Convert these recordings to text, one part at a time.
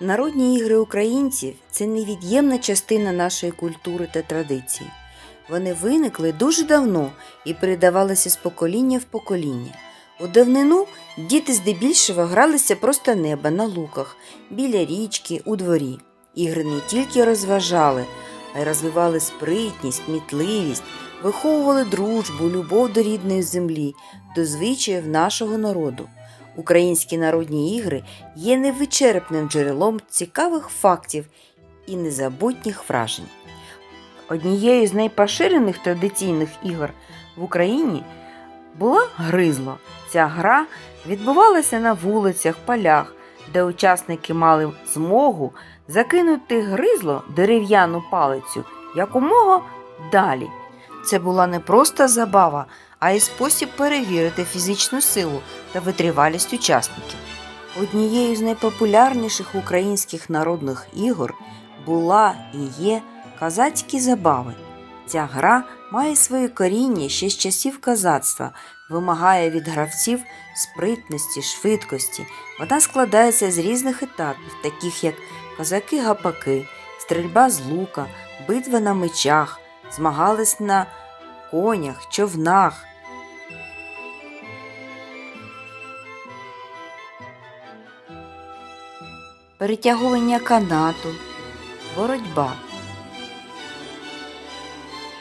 Народні ігри українців це невід'ємна частина нашої культури та традицій. Вони виникли дуже давно і передавалися з покоління в покоління. У давнину діти здебільшого гралися просто неба на луках, біля річки, у дворі. Ігри не тільки розважали, а й розвивали спритність, кмітливість, виховували дружбу, любов до рідної землі, до звичаїв нашого народу. Українські народні ігри є невичерпним джерелом цікавих фактів і незабутніх вражень. Однією з найпоширених традиційних ігор в Україні була гризло. Ця гра відбувалася на вулицях, полях, де учасники мали змогу закинути гризло дерев'яну палицю якомога далі. Це була не просто забава, а й спосіб перевірити фізичну силу та витривалість учасників. Однією з найпопулярніших українських народних ігор була і є казацькі забави. Ця гра має своє коріння ще з часів казацтва, вимагає від гравців спритності, швидкості. Вона складається з різних етапів, таких як козаки-гапаки, стрільба з лука, битва на мечах, змагались на конях, човнах. Перетягування канату, боротьба.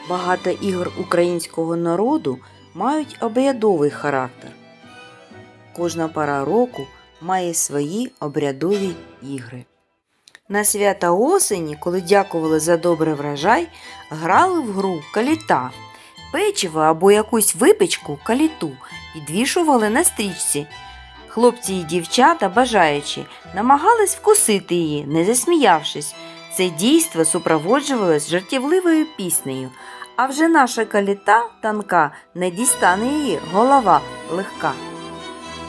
Багато ігор українського народу мають обрядовий характер. Кожна пора року має свої обрядові ігри. На свята осені, коли дякували за добрий врожай, грали в гру каліта. Печиво або якусь випічку каліту підвішували на стрічці. Хлопці і дівчата, бажаючи, намагались вкусити її, не засміявшись. Це дійство супроводжувалось жартівливою піснею. А вже наша каліта танка не дістане її голова легка.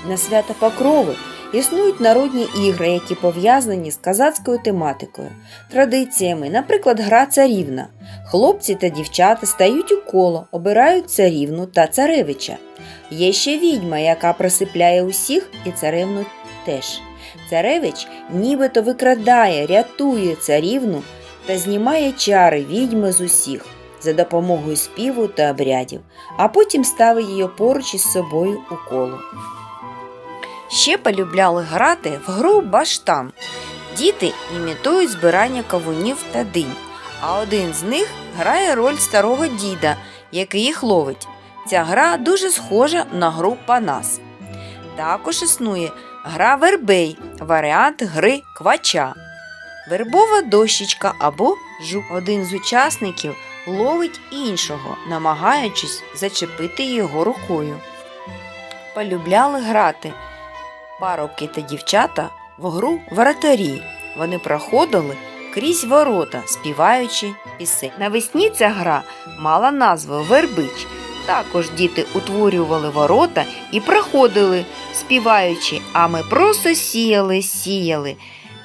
На свята Покрови існують народні ігри, які пов'язані з казацькою тематикою, традиціями, наприклад, гра царівна. Хлопці та дівчата стають у коло, обирають царівну та царевича. Є ще відьма, яка присипляє усіх, і царевну теж. Царевич нібито викрадає, рятує царівну та знімає чари відьми з усіх за допомогою співу та обрядів, а потім ставить її поруч із собою у коло. Ще полюбляли грати в гру баштан. Діти імітують збирання кавунів та динь, а один з них грає роль старого діда, який їх ловить. Ця гра дуже схожа на гру Панас. Також існує гра вербей, варіант гри квача. Вербова дощечка або жук. Один з учасників ловить іншого, намагаючись зачепити його рукою. Полюбляли грати парубки та дівчата в гру воротарі. Вони проходили крізь ворота, співаючи пісень. Навесні ця гра мала назву Вербич. Також діти утворювали ворота і проходили, співаючи, а ми просто сіяли, сіяли.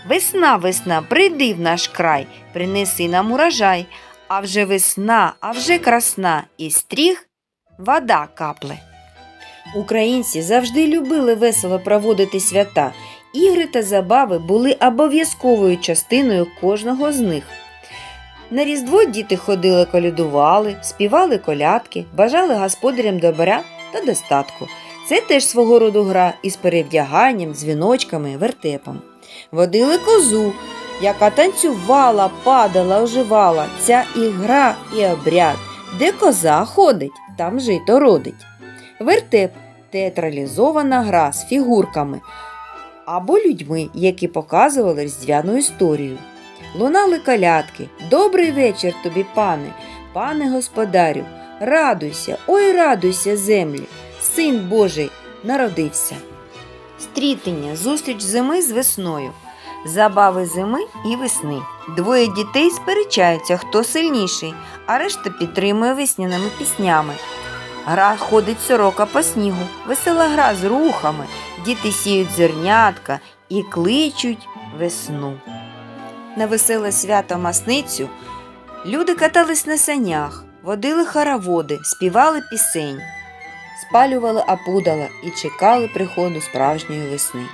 Весна, весна, прийди в наш край, принеси нам урожай. А вже весна, а вже красна, і стріх вода капле. Українці завжди любили весело проводити свята. Ігри та забави були обов'язковою частиною кожного з них. На Різдво діти ходили колядували, співали колядки, бажали господарям добра та достатку. Це теж свого роду гра із перевдяганням, дзвіночками, вертепом. Водили козу, яка танцювала, падала, оживала. Ця і гра, і обряд. Де коза ходить, там жито родить. Вертеп театралізована гра з фігурками або людьми, які показували різдвяну історію. Лунали калятки. Добрий вечір тобі, пане, пане господарю, радуйся, ой, радуйся, землі, син Божий народився. Стрітення, зустріч зими з весною, забави зими і весни. Двоє дітей сперечаються, хто сильніший, а решта підтримує весняними піснями. Гра ходить сорока по снігу, весела гра з рухами, діти сіють зернятка і кличуть весну. На веселе свято масницю люди катались на санях, водили хороводи, співали пісень, спалювали опудала і чекали приходу справжньої весни.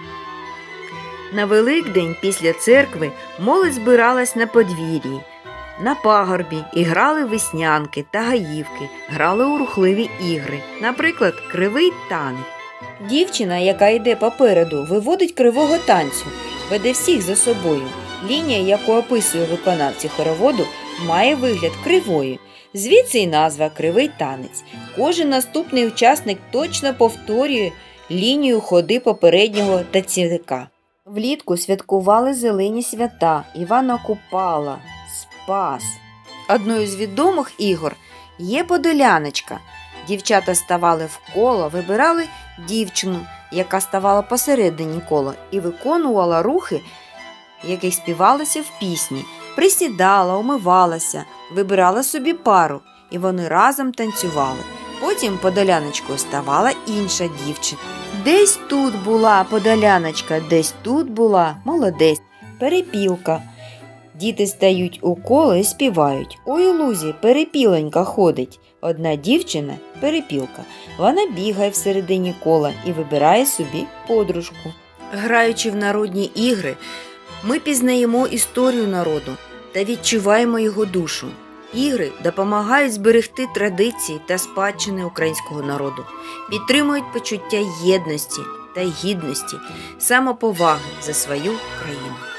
На Великдень після церкви молодь збиралась на подвір'ї, на пагорбі і грали веснянки та гаївки, грали у рухливі ігри, наприклад, кривий танець. Дівчина, яка йде попереду, виводить кривого танцю, веде всіх за собою. Лінія, яку описує виконавці хороводу, має вигляд кривої. Звідси й назва кривий танець. Кожен наступний учасник точно повторює лінію ходи попереднього танцівника. Влітку святкували зелені свята Івана Купала, Спас. Одною з відомих ігор є подоляночка. Дівчата ставали в коло, вибирали дівчину, яка ставала посередині кола і виконувала рухи, яких співалося в пісні, присідала, умивалася, вибирала собі пару, і вони разом танцювали. Потім подоляночкою ставала інша дівчина. Десь тут була подоляночка, десь тут була молодець, перепілка. Діти стають у коло і співають. Ой, у лузі перепіленька ходить. Одна дівчина перепілка. Вона бігає всередині кола і вибирає собі подружку. Граючи в народні ігри, ми пізнаємо історію народу та відчуваємо його душу. Ігри допомагають зберегти традиції та спадщини українського народу, підтримують почуття єдності та гідності, самоповаги за свою країну.